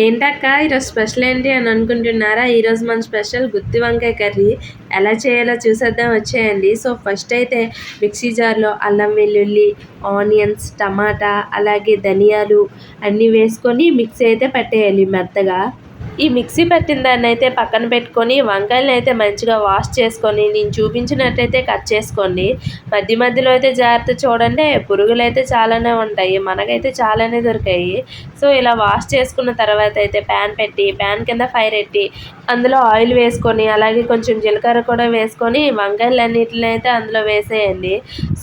ఏంటక్క? ఈరోజు స్పెషల్ ఏంటి అని అనుకుంటున్నారా? ఈరోజు మన స్పెషల్ గుత్తి వంకాయ కర్రీ. ఎలా చేయాలో చూసేద్దాం వచ్చేయండి. సో ఫస్ట్ అయితే మిక్సీ జార్లో అల్లం వెల్లుల్లి ఆనియన్స్ టమాటా అలాగే ధనియాలు అన్నీ వేసుకొని మిక్సీ అయితే పెట్టేయాలి మెత్తగా. ఈ మిక్సీ పెట్టిన దాన్ని అయితే పక్కన పెట్టుకొని వంకాయలను అయితే మంచిగా వాష్ చేసుకొని నేను చూపించినట్టయితే కట్ చేసుకోండి. మధ్య మధ్యలో అయితే జాగ్రత్త చూడండి పురుగులు అయితే చాలానే ఉంటాయి మనకైతే చాలానే దొరికాయి. సో ఇలా వాష్ చేసుకున్న తర్వాత అయితే ప్యాన్ పెట్టి ప్యాన్ కింద ఫైర్ పెట్టి అందులో ఆయిల్ వేసుకొని అలాగే కొంచెం జీలకర్ర కూడా వేసుకొని వంకాయలన్నిటిని అయితే అందులో వేసేయండి.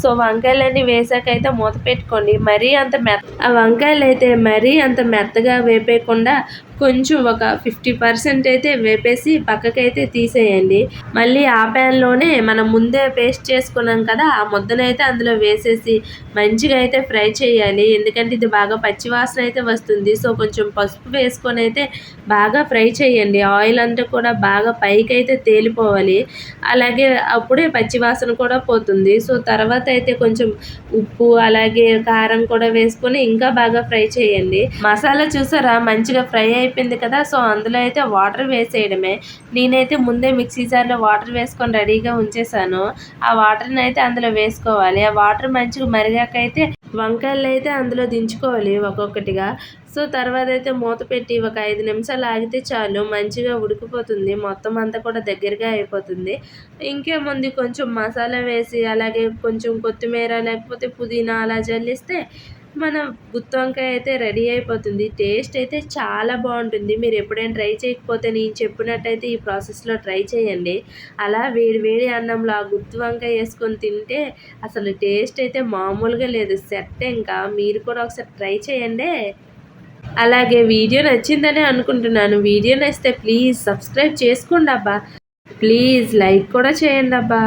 సో వంకాయలన్నీ వేసాకైతే మూత పెట్టుకోండి. మరీ అంత మెత్త ఆ వంకాయలు అయితే మరీ అంత మెత్తగా వేపేయకుండా కొంచెం ఒక ఫిఫ్టీ పర్సెంట్ అయితే వేపేసి పక్కకైతే తీసేయండి. మళ్ళీ ఆ ప్యాన్లోనే మనం ముందే పేస్ట్ చేసుకున్నాం కదా ఆ ముద్దనైతే అందులో వేసేసి మంచిగా అయితే ఫ్రై చేయాలి. ఎందుకంటే ఇది బాగా పచ్చివాసన అయితే వస్తుంది. సో కొంచెం పసుపు వేసుకొని అయితే బాగా ఫ్రై చేయండి. ఆయిల్ అంతా కూడా బాగా పైకి అయితే తేలిపోవాలి. అలాగే అప్పుడే పచ్చివాసన కూడా పోతుంది. సో తర్వాత అయితే కొంచెం ఉప్పు అలాగే కారం కూడా వేసుకొని ఇంకా బాగా ఫ్రై చేయండి. మసాలా చూసారా? మంచిగా ఫ్రై అయిపోయింది కదా సో అందులో అయితే వాటర్ వేసేయడమే. నేనైతే ముందే మిక్సీ జార్లో వాటర్ వేసుకొని రెడీగా ఉంచేసాను ఆ వాటర్ని అయితే అందులో వేసుకోవాలి. ఆ వాటర్ మంచిగా మరిగాక అయితే వంకాయలు అయితే అందులో దించుకోవాలి ఒక్కొక్కటిగా. సో తర్వాత అయితే మూత పెట్టి ఒక ఐదు నిమిషాలు ఆగితే చాలు మంచిగా ఉడికిపోతుంది. మొత్తం అంతా కూడా దగ్గరగా అయిపోతుంది. ఇంకేముంది? కొంచెం మసాలా వేసి అలాగే కొంచెం కొత్తిమీర లేకపోతే పుదీనా అలా జల్లిస్తే మన గుత్తి వంకాయ అయితే రెడీ అయిపోతుంది. టేస్ట్ అయితే చాలా బాగుంటుంది. మీరు ఎప్పుడైనా ట్రై చేయకపోతే నేను చెప్పినట్టయితే ఈ ప్రాసెస్లో ట్రై చేయండి. అలా వేడి వేడి అన్నంలో ఆ గుత్తి వంకాయ వేసుకొని తింటే అసలు టేస్ట్ అయితే మామూలుగా లేదు. సెట్ ఇంకా. మీరు కూడా ఒకసారి ట్రై చేయండి. అలాగే వీడియో నచ్చిందని అనుకుంటున్నాను. వీడియో నచ్చితే ప్లీజ్ సబ్స్క్రైబ్ చేసుకోండి అబ్బా. ప్లీజ్ లైక్ కూడా చేయండి అబ్బా.